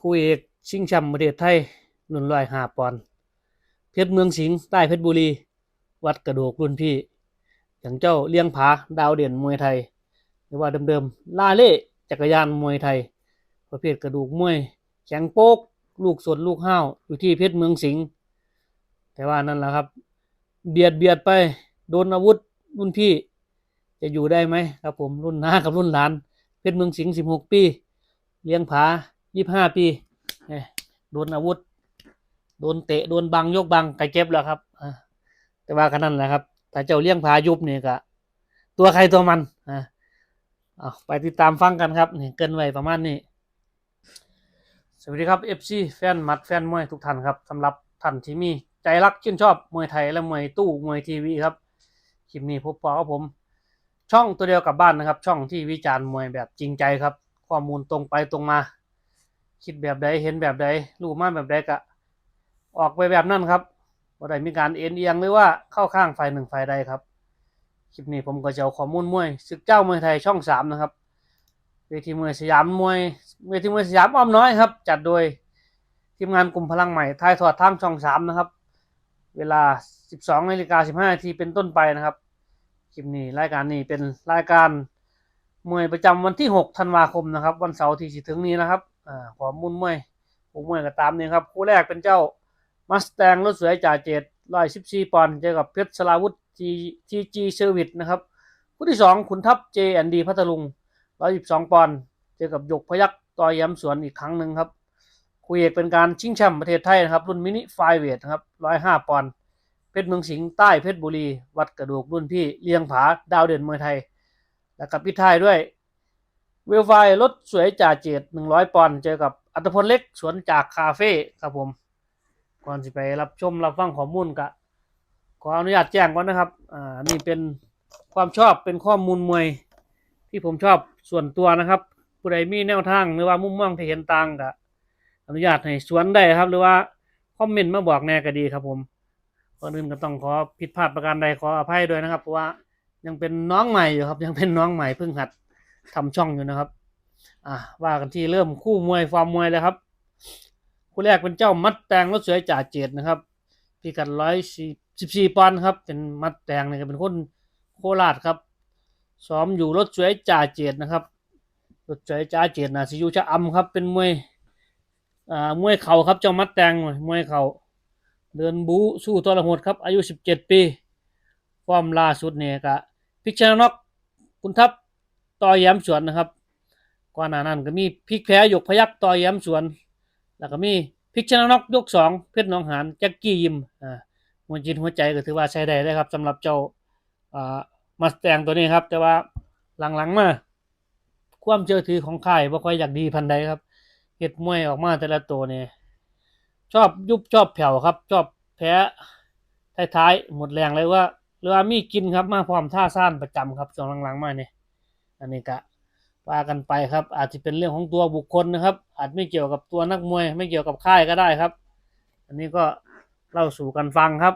คู่เอกชิงแชมป์ประเทศไทยรุ่นร้อยห้าปอนด์เพชรเมืองสิงห์ใต้เพชรบุรี วัดกระโดกรุ่นพี่ อย่างเจ้าเลี้ยงผาดาวเด่นมวยไทย หรือว่าเดิมๆลาเล่จักรยานมวยไทย ประเภทกระดูกมวย แข็งโป๊ก ลูกสดลูกห้าวอยู่ที่เพชรเมืองสิงห์แต่ว่านั่นแหละครับ เบียดเบียดไปโดนอาวุธรุ่นพี่ จะอยู่ได้ไหมครับผมรุ่นน้ากับรุ่นหลาน เพชรเมืองสิงห์สิบหกปี เลี้ยงผา ยี่ห้าปีโดนอาวุธ โดนเตะโดนบังยกบังไก่เจ็บแล้วครับอ่าแต่ว่าขนาดนั้นแหละครับถ้าเจ้าเลี้ยงผายุบเนี่ยก็ตัวใครตัวมันอ่าเอาไปติดตามฟังกันครับนี่เกินไว้ประมาณนี้ สวัสดีครับ FC แฟนมัดแฟนมวยทุกท่านครับสำหรับท่านที่มีใจรักชื่นชอบมวยไทยและมวยตู้มวยทีวีครับคลิปนี้พบปะกับผม ช่องตัวเดียวกับบ้านนะครับ ช่องที่วิจารณ์มวยแบบจริงใจครับ ข้อมูลตรงไปตรงมา คิดแบบใดเห็นแบบใดรู้มาแบบใดก็ออกไปแบบนั้นครับบ่ได้มีการเอ็นเอียงหรือว่าเข้าข้างฝ่ายหนึ่งฝ่ายใดครับ คลิปนี้ผมก็จะเอาข้อมูลมวยศึกเจ้ามวยไทยช่องสามนะครับเวทีมวยสยามมวยเวทีมวยสยามอ้อมน้อยครับ จัดโดยทีมงานกลุ่มพลังใหม่ถ่ายทอดทางช่องสามนะครับ เวลา 12นาฬิกา15นาทีเป็นต้นไปนะครับ คลิปนี้รายการนี้เป็นรายการมวยประจำวันที่ 6 ธันวาคมนะครับ วันเสาร์ที่จะถึงนี้นะครับ อ่าข้อมูลมวยผมมวยก็ตามนี้ครับ คู่แรกเป็นเจ้ามัสแตงรถสวยจ่าเจ็ดร้อยสิบสี่ปอนด์เจอกับเพชรสลาวุธทีทีจีเซอร์วิสนะครับคู่ที่สองขุนทัพเจแอนดีพัทลุงร้อยสิบสองปอนด์เจอกับหยกพยักต่อยย้ำสวนอีกครั้งหนึ่งครับคุยเอกเป็นการชิงแชมป์ประเทศไทยนะครับ รุ่นมินิไฟเวทนะครับร้อยห้าปอนด์เพชรเมืองสิงห์ใต้เพชรบุรี วัดกระดูกรุ่นพี่เลียงผาดาวเด่นเมวยไทย แล้วกับพิทายด้วย เวลไฟรถสวยจ่าเจดหนึ่งร้อยปอนด์เจอกับอัตพลเล็กสวนจากคาเฟ่ครับผม ก่อนสิไปรับชมรับฟังข้อมูลกะขออนุญาตแจ้งก่อนนะครับ อ่า นี่เป็นความชอบเป็นข้อมูลมวย ที่ผมชอบส่วนตัวนะครับ ผู้ใดมีแนวทางหรือว่ามุมมองที่เห็นต่างก็อนุญาตให้สวนได้ครับ หรือว่าคอมเมนต์มาบอกแน่ก็ดีครับผมก่อนอื่นก็ต้องขอผิดพลาดประการใดขออภัยด้วยนะครับ เพราะว่ายังเป็นน้องใหม่อยู่ครับ ยังเป็นน้องใหม่เพิ่งหัด ทำช่องอยู่นะครับ อ่าว่ากันที่เริ่มคู่มวยฟอร์มมวยเลยครับ คู่แรกเป็นเจ้ามัดแตงรถสวยจ่าเจดนะครับพิกัดร้อยสิบสี่ปอนด์ครับ เป็นมัดแตงเนี่ยเป็นคนโคราชครับ ซ้อมอยู่รถสวยจ่าเจดนะครับรถสวยจ่าเจดนะสิยูชะอำครับ เป็นมวยอ่ามวยเข่าครับเจ้ามัดแตงมวยเข่าเดินบูสู้ตัวละหดครับ อายุสิบเจ็ดปีฟอร์มล่าสุดเนี่ยก็พิชนน็อกคุณทัพ ต่อแย้มสวนนะครับก่อนหน้านั้นก็มีพลิกแพ้ยกพยักต่อแย้มสวน แล้วก็มีพิกชนะนอกยกสองเพชรหนองหานแจ็กกี้ยิมอ่าหัวจิตหัวใจก็ถือว่าใช้ได้เลยครับสำหรับเจ้าอ่ามาแตงตัวนี้ครับ แต่ว่าหลังๆมาความเชื่อถือของค่ายบ่ค่อยอยากดีพันใดครับเฮ็ดมวยออกมาแต่ละตัวเนี่ยชอบยุบชอบแผ่วครับ ชอบแพ้ท้ายๆหมดแรงเลยว่าหรือมีกินครับมาพร้อมท่าซ่านประจำครับช่วงหลังๆมาเนี่ย อันนี้ก็ว่ากันไปครับ อาจจะเป็นเรื่องของตัวบุคคลนะครับ อาจไม่เกี่ยวกับตัวนักมวย ไม่เกี่ยวกับค่ายก็ได้ครับ อันนี้ก็เล่าสู่กันฟังครับ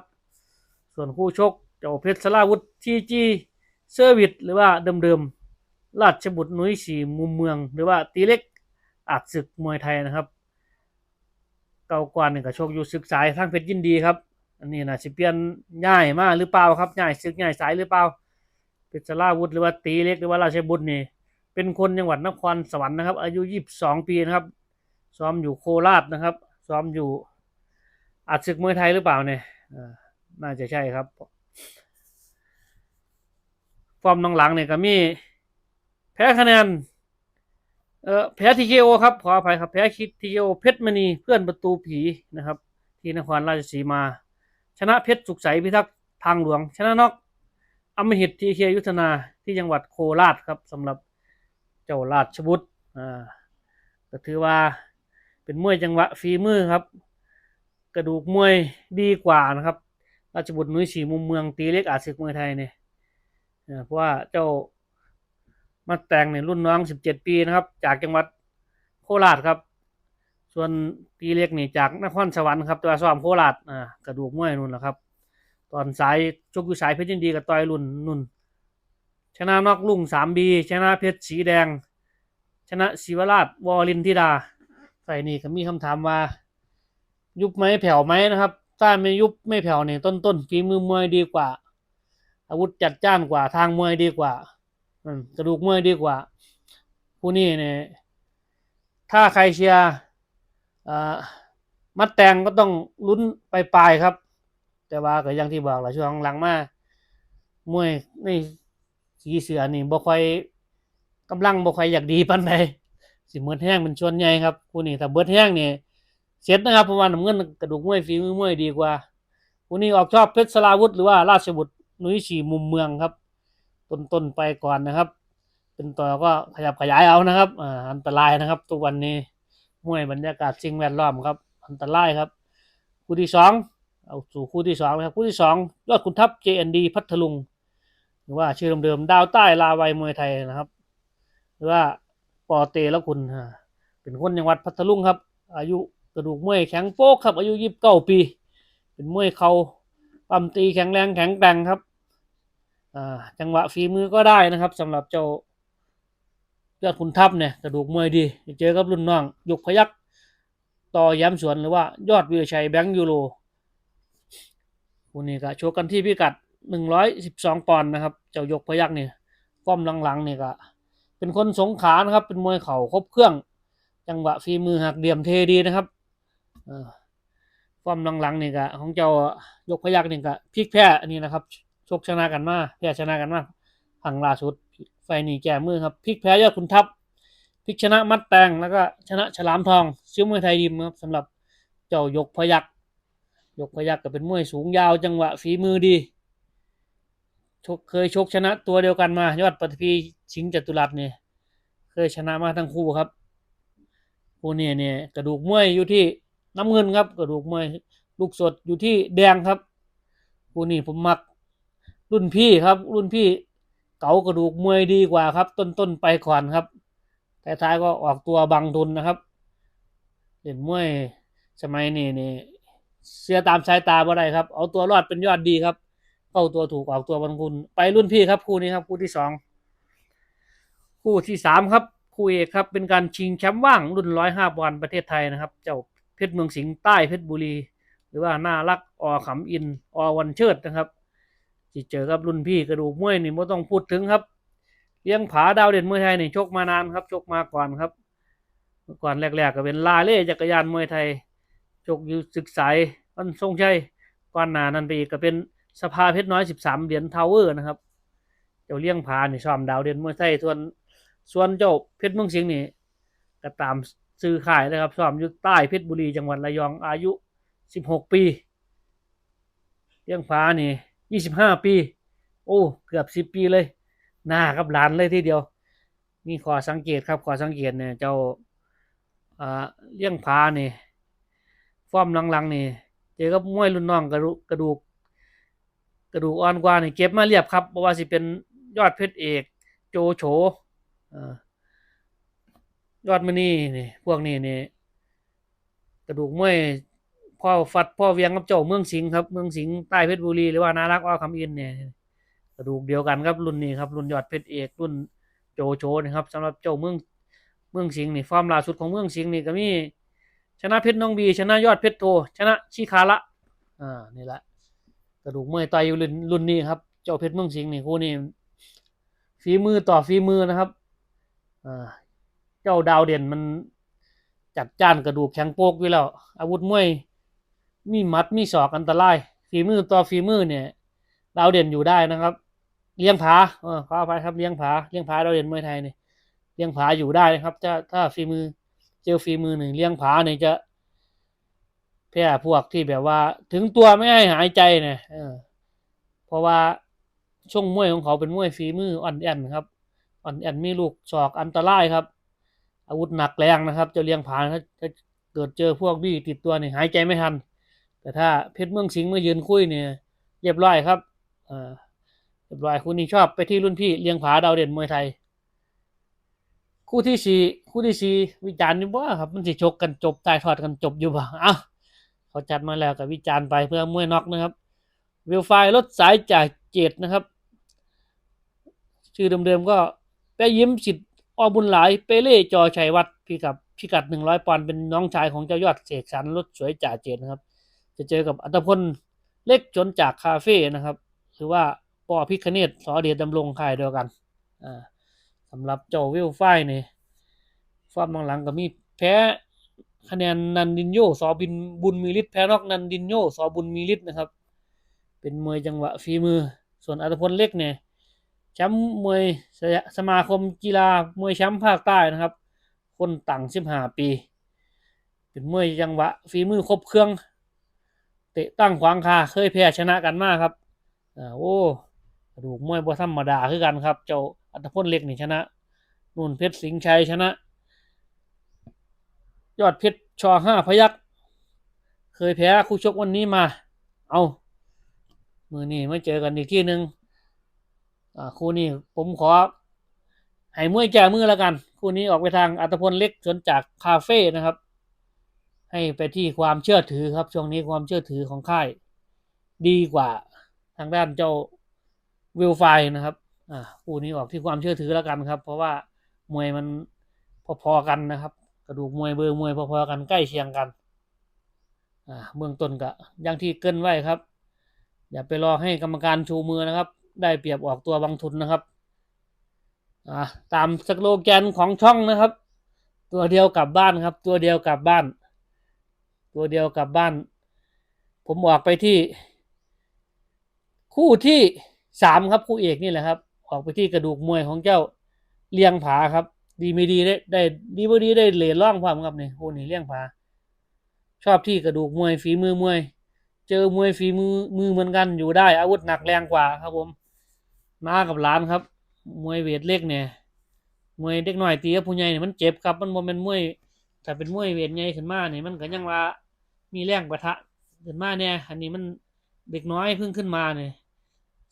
ส่วนคู่ชกเจ้าเพชรสลาวุธทีจีเซอร์วิสหรือว่าเดิมๆราชบุตรนุ้ยสีมุมเมือง หรือว่าตีเล็กอาจศึกมวยไทยนะครับ เก่ากว่านี่ก็โชคอยู่ศึกสายทางเพชรยินดีครับ อันนี้นะสิเปลี่ยนง่ายมากหรือเปล่าครับง่ายศึกง่ายสายหรือเปล่า เพชรสลาวุธหรือว่าตีเล็กหรือว่าราชบุตรนี่เป็นคนจังหวัดนครสวรรค์นะครับ อายุยี่สิบสองปีนะครับ ซ้อมอยู่โคราชนะครับ ซ้อมอยู่อาจศึกมวยไทยหรือเปล่าเนี่ยน่าจะใช่ครับ ฟอร์มหลังๆเนี่ยก็มี แพ้คะแนนเอ่อแพ้ทีเคโอครับขออภัยครับแพ้คิดทีเคโอเพชรมณีเพื่อนประตูผีนะครับ ที่นครราชสีมา ชนะเพชรสุขใสพิทักษ์ทางหลวง ชนะนอก อมหิตทีเคยุทธนาที่จังหวัดโคราชครับสำหรับเจ้าราชบุตรอ่าก็ถือว่าเป็นมวยจังหวะฝีมือครับ กระดูกมวยดีกว่านะครับ ราชบุตรนุ้ยสีมุมเมืองตีเล็กอาจศึกมวยไทยเนี่ยเพราะว่าเจ้ามาแต่งเนี่ยรุ่นน้องสิบเจ็ดปีนะครับ จากจังหวัดโคราชครับ ส่วนปีเล็กนี่จากนครสวรรค์ครับตัวาซ้อมโคราชอ่ากระดูกมวยนุ่นแหละครับ ตอนสายชกอยู่สายเพชรยินดีกับต่อยรุ่นนุ่น ชนะนอกลุ่งสามบีชนะเพชรสีแดง ชนะศิวราชวอลินทิดาไฟนี้ก็มีคำถามว่า ยุบไหมแผ่วไหมนะครับถ้าไม่ยุบไม่แผ่วเนี่ยต้นต้นๆฝีมือมวยดีกว่า อาวุธจัดจ้านกว่าทางมวยดีกว่าอืกระดูกมวยดีกว่าผู้นี้เนี่ยถ้าใครเชียร์มัดแตงก็ต้องลุ้นไปปลายครับ แต่ว่าก็อย่างที่บอกแหละช่วงหลังมามวยในสีเสือนี่บ่ค่อยกำลังบ่ค่อยอยากดีปานใดสิเบิดแห้งเป็นส่วนใหญ่ครับผู้นี้ถ้าเบิดแห้งนี่เสร็จนะครับเพราะว่าน้ำเงินกระดูกมวยฝีมือมวยดีกว่าผู้นี้ออกชอบเพชรสลาวุธหรือว่าราชบุตรนุ้ยฉีมุมเมืองครับ ต้นๆไปก่อนนะครับ เป็นต่อก็ขยับขยายเอานะครับอ่าอันตรายนะครับทุกวันนี้มวยบรรยากาศสิ่งแวดล้อมครับ อันตรายครับคู่ที่สอง เอาสู่คู่ที่สองนะครับ คู่ที่สองยอดขุนทัพ JND พัทลุง หรือว่าชื่อเดิมๆ ดาวใต้ลาวัยมวยไทยนะครับ หรือว่าปอเตแล้วคุณเป็นคนจังหวัดพัทลุงครับ อายุกระดูกมวยแข็งโป๊กครับ อายุยี่สิบเก้าปี เป็นมวยเขาปั้มตีแข็งแรงแข็งแกร่งครับจังหวะฝีมือก็ได้นะครับสำหรับเจ้ายอดขุนทัพเนี่ยกระดูกมวยดีเจอกับรุ่นน้องยกพยักต่อย้ำสวนหรือว่ายอดวิรชัยแบงค์ยูโร คู่นี้ก็โชว์กันที่พิกัดหนึ่งร้อยสิบสองปอนด์นะครับ เจ้ายกพยักเนี่ยก้อมหลังๆเนี่ยก็เป็นคนสงขานะครับ เป็นมวยเข่าครบเครื่อง จังหวะฝีมือหักเหลี่ยมเทดีนะครับเออความหลังๆนี่ก็ของเจ้ายกพยักนี่ก็พลิกแพ้อันนี้นะครับชกชนะกันมาแพ้ชนะกันมาพังล่าสุดไฟนี่แก้มือครับพลิกแพ้ยอดขุนทัพพลิกชนะมัดแตงแล้วก็ชนะฉลามทองซิ้วมวยไทยยิมครับสำหรับเจ้ายกพยัก ยกพยักก็เป็นมวยสูงยาวจังหวะฝีมือดีชกเคยชกชนะตัวเดียวกันมายอดปฐพีชิงจตุรัสเนี่ยเคยชนะมาทั้งคู่ครับคู่นี้เนี่ยกระดูกมวยอยู่ที่น้ำเงินครับ กระดูกมวยลูกสดอยู่ที่แดงครับคู่นี้ผมมักรุ่นพี่ครับ รุ่นพี่เก๋ากระดูกมวยดีกว่าครับ ต้นต้นๆไปก่อนครับแต่ท้ายๆก็ออกตัวบังทุนนะครับเล่นมวยสมัยนี้นี่ย เสียตามสายตาบ่ได้ครับ เอาตัวรอดเป็นยอดดีครับเข้าตัวถูกออกตัวบังทุนไปรุ่นพี่ครับคู่นี้ครับ คู่ที่สองคู่ที่สามครับคู่เอกครับ เป็นการชิงแชมป์ว่างรุ่นร้อยห้าปอนด์ประเทศไทยนะครับ เจ้าเพชรเมืองสิงห์ใต้เพชรบุรี หรือว่าน่ารักอขำอินอวันเชิดนะครับที่เจอกับรุ่นพี่กระดูกมวยนี่ไม่ต้องพูดถึงครับเลี้ยงผาดาวเด่นมวยไทยนี่ชกมานานครับชกมาก่อนครับมาก่อนแรกๆก็เป็นลาเล่จักรยานมวยไทย ชกอยู่ศึกสายวันทรงชัยก่อนหนานันไปอีกก็เป็นสภาเพชรน้อยสิบสามเหรียญทาวเวอร์นะครับ เจ้าเลี้ยงผานี่ซ้อมดาวเด่นมวยไทยส่วนส่วนเจ้าเพชรเมืองสิงห์นี่ก็ตามซื้อขายเลยครับซ้อมอยู่ใต้เพชรบุรีจังหวัดระยองอายุสิบหกปี เลี้ยงฟ้านี่ยี่สิบห้าปี โอ้เกือบสิบปีเลย หน้ากับหลานเลยทีเดียว มีขอสังเกตครับขอสังเกตเนี่ยเจ้าอ่าเลี้ยงฟ้านี่ ฟอร์มหลังๆนี่เจอกับมวยรุ่นน้องกระดูกกระดูกกระดูกอ่อนกว่านี่เก็บมาเรียบครับเพราะว่าสิเป็นยอดเพชรเอก โจโฉยอดมณีนี่พวกนี้นี่กระดูกมวยพ่อฟัดพ่อเวียงกับเจ้าเมืองสิงห์ครับเมืองสิงห์ใต้เพชรบุรีหรือว่านารักอ้อคำอินเนี่ยกระดูกเดียวกันครับรุ่นนี้ครับรุ่นยอดเพชรเอกรุ่นโจโฉนะครับสำหรับเจ้าเมืองเมืองสิงห์นี่ฟอร์มล่าสุดของเมืองสิงห์นี่ก็มี ชนะเพชรน้องบีชนะยอดเพชรโทชนะชิคาระอ่านี่แหละกระดูกมวยต่อยอยู่รุ่นรุ่นนี้ครับ เจ้าเพชรเมืองสิงห์นี่คู่นี้ฝีมือต่อฝีมือนะครับอ่าเจ้าดาวเด่นมันจัดจ้านกระดูกแข็งโป๊กอยู่แล้ว อาวุธมวยมีมัดมีศอกอันตรายฝีมือต่อฝีมือเนี่ยดาวเด่นอยู่ได้นะครับ เลี้ยงผาเออขออภัยครับเลี้ยงผาเลี้ยงผาดาวเด่นมวยไทยเนี่ยเลี้ยงผาอยู่ได้นะครับถ้าถ้าฝีมือ เจอฝีมือหนึ่งเลี้ยงผาเนี่ยจะแพ้พวกที่แบบว่า ถึงตัวไม่ให้หายใจเนี่ยเพราะว่าช่วงมวยของเขาเป็นมวยฝีมืออ่อนแอนครับอ่อนแอนมีลูกศอกอันตรายครับ อาวุธหนักแรงนะครับ จะเลี้ยงผาถ้าเกิดเจอพวกบี้ติดตัวเนี่ยหายใจไม่ทัน แต่ถ้าเพชรเมืองสิงห์มายืนคุยเนี่ยเรียบร้อยครับเรียบร้อยคู่นี้ชอบไปที่รุ่นพี่เลี้ยงผาดาวเด่นมวยไทย คู่ที่สี่คู่ที่สี่วิจารณ์นี่ว่าครับ มันสิชกกันจบตายทอดกันจบอยู่บ่อ้าเขาจัดมาแล้วกับวิจารณ์ไปเพื่อมวยน็อกนะครับวิวไฟรถสายจากเจ็ดนะครับ ชื่อเดิมๆก็แปะยิ้มสิทธิ์อบุญหลายเปเล่จอชัยวัฒน์พี่กับพิกัดหนึ่งร้อยปอนด์เป็นน้องชายของเจ้ายอดเสกสรรรถสวยจ่าเจนนะครับ จะเจอกับอัตพลเล็กจนจากคาเฟ่นะครับ หรือว่าปอพิคเนตสอเดียดำรงค่ายเดียวกันอ่าำหรับเจ้าวิลไฟนี่ฟอร์มหลังๆก็มีแพ้คะแนนนันดินโยสอบินบุญมีฤทธิ์แพ้นอกนันดินโยสอบุญมีฤทธิ์นะครับ เป็นมวยจังหวะฝีมือ ส่วนอัตพลเล็กเนี่ยแชมป์มวยสยสมาคมกีฬามวยแชมป์ภาคใต้นะครับ คนต่างสิบห้าปี เป็นมวยจังหวะฝีมือครบเครื่อง เตะตั้งขวางคาเคยแพ้ชนะกันมากครับอ่าโอ้ กระดูกมวยบ่ธรรมดาคือกันครับ เจ้าอัตพลเล็กนี่ชนะนุ่นเพชรสิงห์ชัยชนะ ยอดเพชรชอห้าพยักเคยแพ้คู่ชกวันนี้มา เอามือนี้มาเจอกันอีกที่หนึ่งคู่นี้ผมขอให้มวยแก้มือแล้วกัน คู่นี้ออกไปทางอัตพลเล็กสวนจากคาเฟ่นะครับ ให้ไปที่ความเชื่อถือครับ ช่วงนี้ความเชื่อถือของค่าย ดีกว่าทางด้านเจ้า วิลไฟนะครับอ่าคู่นี้ออกที่ความเชื่อถือแล้วกันครับ เพราะว่ามวยมันพอๆกันนะครับ กระดูกมวยเบอร์มวยพอๆกันใกล้เคียงกันอ่าเบื้องต้นก็อย่างที่เกินไว้ครับ อย่าไปรอให้กรรมการชูมือนะครับ ได้เปรียบออกตัวบางทุนนะครับอ่าตามสโลแกนของช่องนะครับ ตัวเดียวกลับบ้านครับ ตัวเดียวกลับบ้าน ตัวเดียวกลับบ้าน ผมออกไปที่ คู่ที่ สามครับคู่เอกนี่แหละครับ ออกไปที่กระดูกมวยของเจ้าเลียงผาครับ ดีไม่ดีได้ได้ดีไม่ดีได้เหรียญร่องความครับเนี่ยคู่นี้เลียงผา ชอบที่กระดูกมวยฝีมือมวย เจอมวยฝีมือมือเหมือนกันอยู่ได้ อาวุธหนักแรงกว่าครับผมมากับหลานครับ มวยเวทเล็กเนี่ยมวยเด็กหน้อยตีกับผู้ใหญ่เนี่ยมันเจ็บครับมันบ่แม่นมวยถ้าเป็นมวยเวทใหญ่ขึ้นมาเนี่ยมันก็ยังว่ามีแรงประทะขึ้นมาเนี่ยอันนี้มันเด็กน้อยเพิ่งขึ้นมาเนี่ย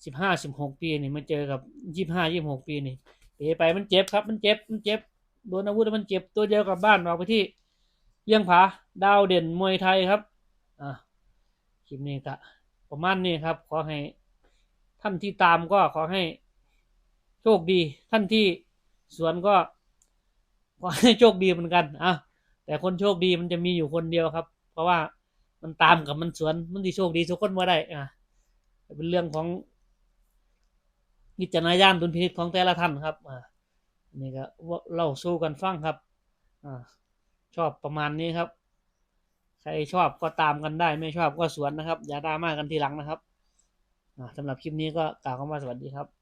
สิบห้าสิบหกปีนี่มาเจอกับยี่ห้ายี่หกปีนี่เตะไปมันเจ็บครับ มันเจ็บมันเจ็บโดนอาวุธแล้วมันเจ็บตัวเดียวกับบ้านออกไปที่เลี้ยงผาดาวเด่นมวยไทยครับอ่าคลิปนี้ก็ประมาณนี้ครับ ขอให้ท่านที่ตามก็ขอให้โชคดี ท่านที่สวนก็ขอให้โชคดีเหมือนกันอะแต่คนโชคดีมันจะมีอยู่คนเดียวครับ เพราะว่ามันตามกับมันสวนมันที่โชคดีทุกคนมาได้อะเป็นเรื่องของ วิจารณญาณดุลพินิจของแต่ละท่านครับอ่าอันนี่ก็เล่าสู้กันฟังครับอ่าชอบประมาณนี้ครับ ใครชอบก็ตามกันได้ ไม่ชอบก็สวนนะครับ อย่าดราม่ากันทีหลังนะครับสำหรับคลิปนี้ก็กล่าวคำว่าสวัสดีครับ